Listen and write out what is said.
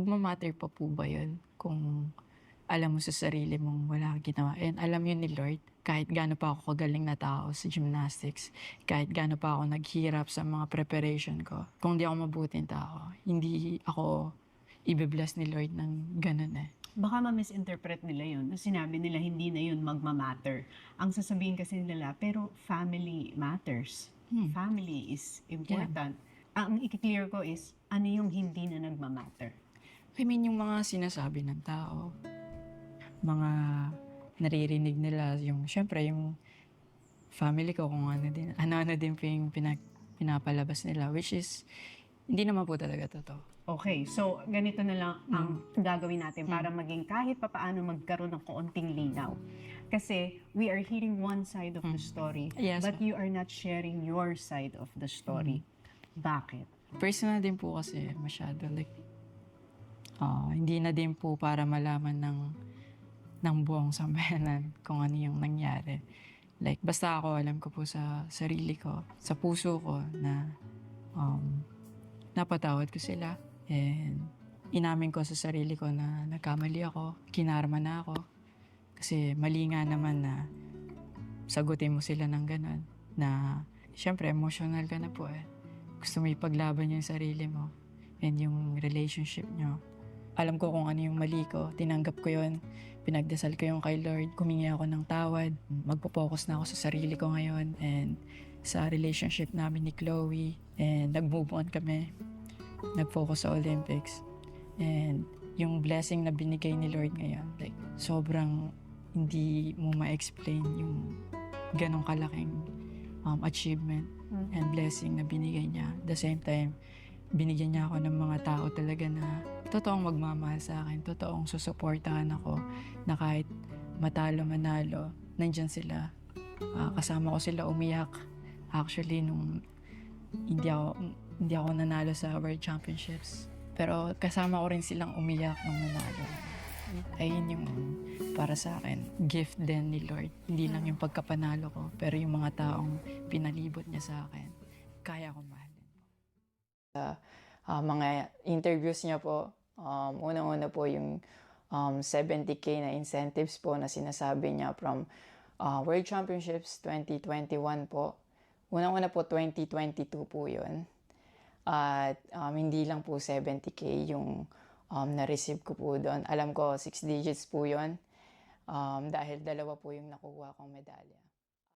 magmamatter pa po ba yun kung alam mo sa sarili mong wala kang ginawa. And alam yun ni Lord, kahit gaano pa ako kagaling na tao sa gymnastics, kahit gaano pa ako naghirap sa mga preparation ko, kung di ako mabuting tao, hindi ako ibe-bless ni Lord ng ganun eh. Baka ma-misinterpret nila yun. Sinabi nila hindi na yun magmamatter. Ang sasabihin kasi nila, pero family matters. Hmm. Family is important. Ang i-clear ko is, ano yung hindi na nagmamatter? I mean, yung mga sinasabi ng tao, mga naririnig nila, yung, syempre, yung family ko, kung ano din, ano-ano din po yung pinag, pinapalabas nila, which is, hindi naman po talaga totoo. Okay, so ganito na lang ang Hmm. gagawin natin para maging kahit papaano magkaroon ng kaunting linaw. Kasi we are hearing one side of the story, Hmm. Yes, but you are not sharing your side of the story. Bakit? Personal din po kasi masyado like ah, hindi na din po para malaman ng ng buong sambayanan kung ano yung nangyari. Like basta ako alam ko po sa sarili ko, sa puso ko na um, napatawad ko sila and inamin ko sa sarili ko na nagkamali ako, kinarma na ako. Kasi mali nga naman na sagutin mo sila ng ganun na syempre emotional ka na po eh gusto mo ipaglaban yung sarili mo and yung relationship nyo. Alam ko kung ano yung mali ko. Tinanggap ko yun. Pinagdasal ko yung kay Lord. Kumingi ako ng tawad. Magpo-focus na ako sa sarili ko ngayon and sa relationship namin ni Chloe. And nag-move on kami. Nag-focus sa Olympics. And yung blessing na binigay ni Lord ngayon, like, sobrang hindi mo ma-explain yung ganong kalaking um, achievement and blessing na binigay niya. At the same time, binigyan niya ako ng mga tao talaga na totoong magmamahal sa akin, totoong susuportahan ako na kahit matalo manalo, nandyan sila. Ah, kasama ko sila umiyak. Actually, nung hindi ako, hindi ako nanalo sa World Championships. Pero kasama ko rin silang umiyak nung nanalo. Ayun yung para sa akin, gift din ni Lord. Hindi lang yung pagkapanalo ko, pero yung mga taong pinalibot niya sa akin, kaya ko po. Sa ah, mga interviews niya po, um, unang-una po yung um, 70k na incentives po na sinasabi niya from ah, World Championships 2021 po. Unang-una po 2022 po yun. At um, hindi lang po 70k yung um, na-receive ko po doon. Alam ko 6 digits po yun. Um, dahil dalawa po yung nakuha kong medalya.